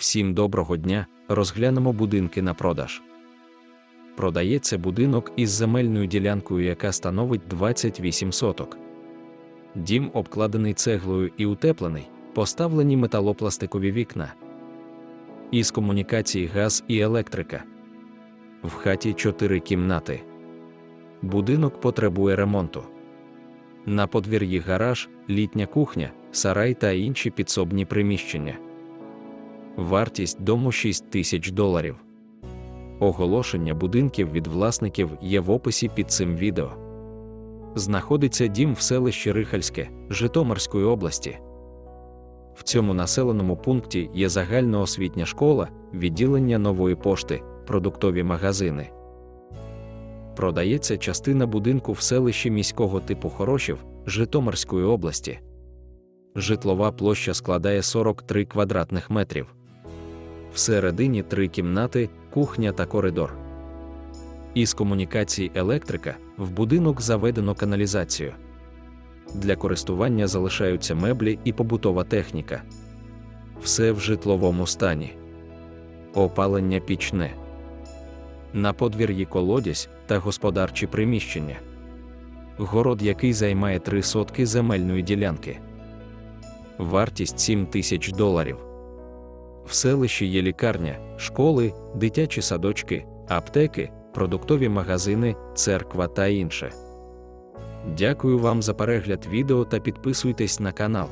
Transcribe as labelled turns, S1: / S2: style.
S1: Всім доброго дня! Розглянемо будинки на продаж. Продається будинок із земельною ділянкою, яка становить 28 соток. Дім обкладений цеглою і утеплений, поставлені металопластикові вікна. Із комунікацій газ і електрика. В хаті 4 кімнати. Будинок потребує ремонту. На подвір'ї гараж, літня кухня, сарай та інші підсобні приміщення. Вартість дому 6 тисяч доларів. Оголошення будинків від власників є в описі під цим відео. Знаходиться дім в селищі Рихальське Житомирської області. В цьому населеному пункті є загальноосвітня школа, відділення нової пошти, продуктові магазини. Продається частина будинку в селищі міського типу Хорошів Житомирської області. Житлова площа складає 43 квадратних метрів. Всередині три кімнати, кухня та коридор. Із комунікацій електрика в будинок заведено каналізацію. Для користування залишаються меблі і побутова техніка. Все в житловому стані. Опалення пічне. На подвір'ї колодязь та господарчі приміщення. Город, який займає 3 сотки земельної ділянки. Вартість 7 тисяч доларів. В селищі є лікарня, школи, дитячі садочки, аптеки, продуктові магазини, церква та інше. Дякую вам за перегляд відео та підписуйтесь на канал.